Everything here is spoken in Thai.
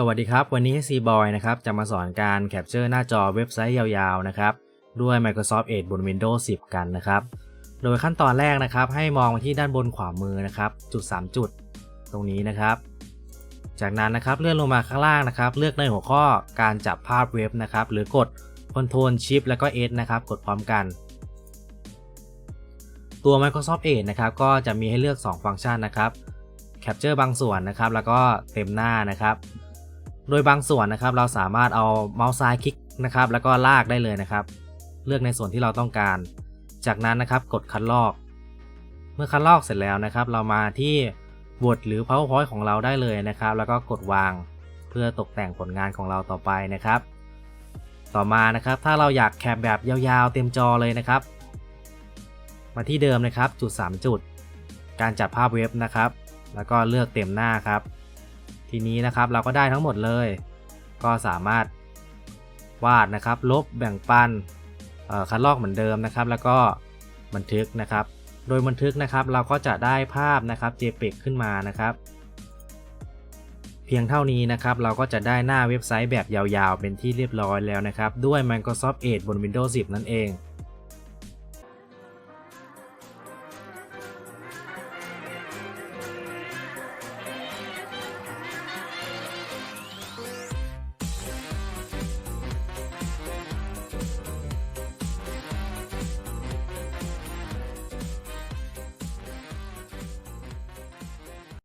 สวัสดีครับ วันนี้ C Boy นะครับจะมาสอนการแคปเจอร์หน้าจอเว็บไซต์ยาวๆนะครับด้วย Microsoft Edge บน Windows 10 กันนะครับ โดยขั้นตอนแรกนะครับ ให้มองไปที่ด้านบนขวามือนะครับจุด 3 จุด ตรงนี้นะครับ จากนั้นนะครับเลื่อนลงมาข้างล่างนะครับ เลือกในหัวข้อการจับภาพเว็บนะครับ หรือกด Ctrl Shift แล้วก็ S นะครับกดพร้อมกัน ตัว Microsoft Edge นะครับก็จะมีให้เลือก 2 ฟังก์ชันนะครับ Capture บางส่วนนะครับ แล้วก็เต็มหน้านะครับ โดยบางส่วนนะครับเราสามารถเอาเมาส์ซ้ายคลิกนะครับ แล้วก็ลากได้เลยนะครับ เลือกในส่วนที่เราต้องการ จากนั้นนะครับกดคัดลอก เมื่อคัดลอกเสร็จแล้วนะครับ เรามาที่ Word หรือ PowerPoint ของเราได้เลยนะครับ แล้วก็กดวางเพื่อตกแต่งผลงานของเราต่อไปนะครับ ต่อมานะครับถ้าเราอยากแคปแบบยาวๆ เต็มจอเลยนะครับ มาที่เดิมนะครับจุด 3 จุด การจับภาพเว็บนะครับ แล้วก็เลือกเต็มหน้าครับ ทีนี้นะครับเราก็ได้ทั้งหมดเลย ก็สามารถวาดนะครับ ลบแบ่งปันคัดลอกเหมือนเดิมนะครับ แล้วก็บันทึกนะครับ โดยบันทึกนะครับเราก็จะได้ภาพนะครับ JPEG ขึ้นมานะครับ เพียงเท่านี้นะครับ เราก็จะได้หน้าเว็บไซต์แบบยาวๆ เป็นที่เรียบร้อยแล้วนะครับ ด้วย Microsoft Edge บน Windows 10 นั่นเอง